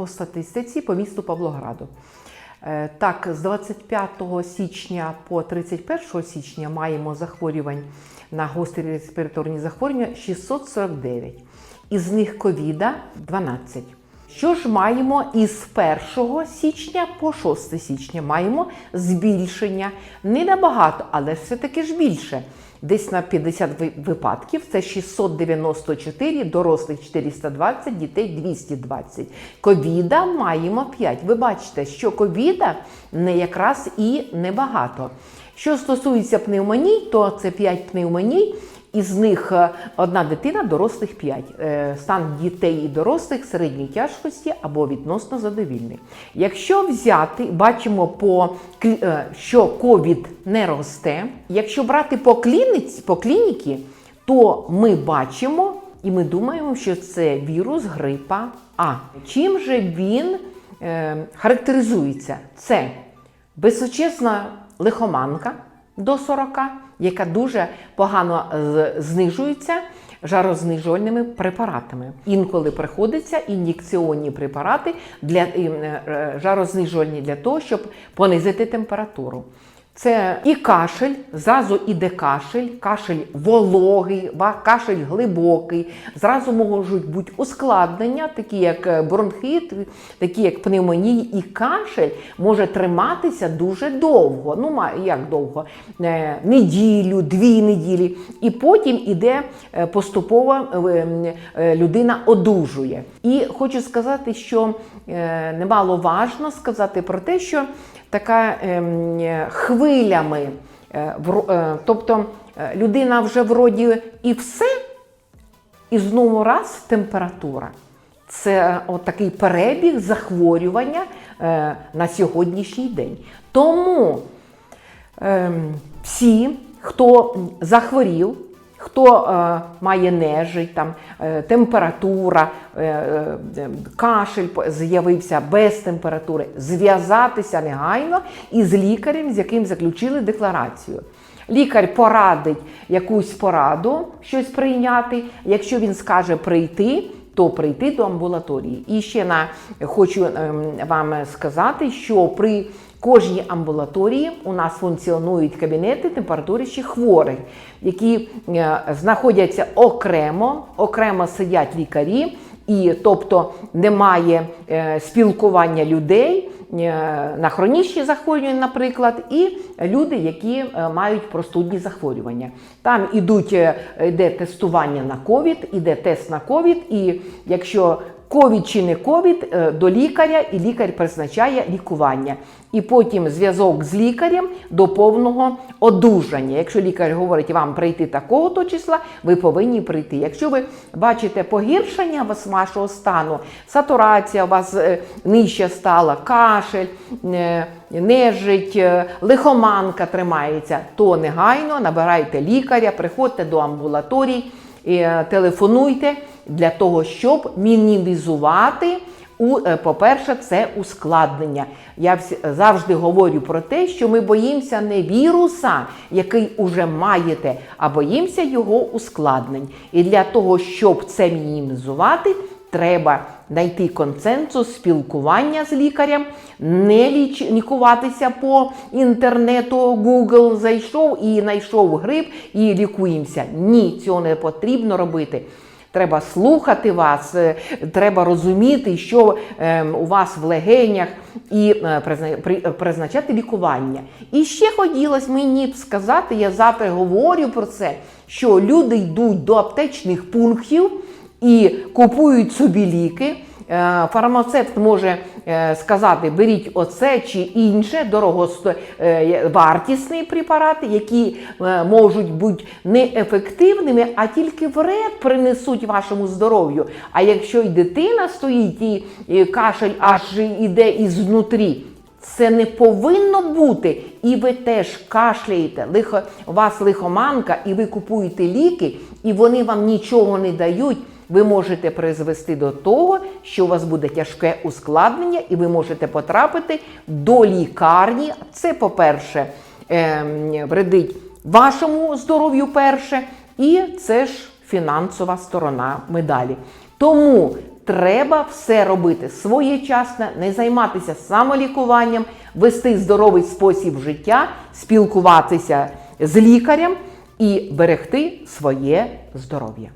по статистиці по місту Павлограду. Е, Так, з 25 січня по 31 січня маємо захворювань на гострі респіраторні захворювання 649. Із них ковіда 12. Що ж маємо із 1 січня по 6 січня? Маємо збільшення. Не набагато, але все-таки ж більше. Десь на 50 випадків це 694, дорослих 420, дітей 220. Ковіда маємо 5. Ви бачите, що ковіда не якраз і небагато. Що стосується пневмоній, то це 5 пневмоній. Із них е, одна дитина, дорослих 5. Стан дітей і дорослих середньої тяжкості або відносно задовільний. Якщо взяти, бачимо, по, е, що ковід не росте. Якщо брати по клініці, по клініці, то ми бачимо і ми думаємо, що це вірус грипа А. Чим же він е, характеризується? Це височезна лихоманка до 40, яка дуже погано знижується жарознижувальними препаратами. Інколи приходиться ін'єкціонні препарати для е, е, жарознижувальні для того, щоб понизити температуру. Це і кашель, зразу іде кашель, кашель вологий, кашель глибокий. Зразу можуть бути ускладнення, такі як е, бронхит, такі як пневмонії, і кашель може триматися дуже довго. Ну, як довго? Е, Неділю, дві неділі. І потім іде е, поступово людина одужує. І хочу сказати, що немаловажно сказати про те, що така ем, е, хвилями, е, е, тобто людина вже вроді і все, і знову раз температура. Це такий перебіг захворювання на сьогоднішній день. Тому ем, всі, хто захворів, хто е, має нежить, там, е, температура, е, е, кашель з'явився без температури, зв'язатися негайно із лікарем, з яким заключили декларацію. Лікар порадить якусь пораду, щось прийняти. Якщо він скаже прийти, то прийти до амбулаторії. І ще на хочу ем, вам сказати, що при кожній амбулаторії у нас функціонують кабінети температурищих хворих, які е, знаходяться окремо, окремо сидять лікарі, і тобто немає е, спілкування людей. Е, На хронічні захворювання, наприклад, і люди, які е, мають простудні захворювання. Там ідуть, е, йде тестування на ковід, іде тест на ковід, і якщо ковід чи не ковід, е, до лікаря, і лікар призначає лікування. І потім зв'язок з лікарем до повного одужання. Якщо лікар говорить вам прийти такого то числа, ви повинні прийти. Якщо ви бачите погіршення вашого стану, сатурація у вас е, нижча стала, кашель, е, нежить, лихоманка тримається, то негайно набирайте лікаря, приходьте до амбулаторій, телефонуйте для того, щоб мінімізувати. Е, по-перше, це ускладнення. Я завжди говорю про те, що ми боїмося не віруса, який уже маєте, а боїмося його ускладнень. І для того, щоб це мінімізувати, треба знайти консенсус спілкування з лікарем, не лікуватися по інтернету, Google зайшов і знайшов грип і лікуємося. Ні, цього не потрібно робити. Треба слухати вас, е, треба розуміти, що е, у вас в легенях, і е, е, призначати лікування. І ще хотілося мені б сказати, я завтра говорю про це, що люди йдуть до аптечних пунктів і купують собі ліки. Фармацевт може сказати, беріть оце чи інше дороговартісні препарати, які е, можуть бути неефективними, а тільки вред принесуть вашому здоров'ю. А якщо й дитина стоїть і, і кашель аж іде ізнутрі, це не повинно бути. І ви теж кашляєте, лихо, у вас лихоманка, і ви купуєте ліки, і вони вам нічого не дають. Ви можете призвести до того, що у вас буде тяжке ускладнення, і ви можете потрапити до лікарні. Це, по-перше, ем, вредить вашому здоров'ю перше, і це ж фінансова сторона медалі. Тому треба все робити своєчасно, не займатися самолікуванням, вести здоровий спосіб життя, спілкуватися з лікарем і берегти своє здоров'я.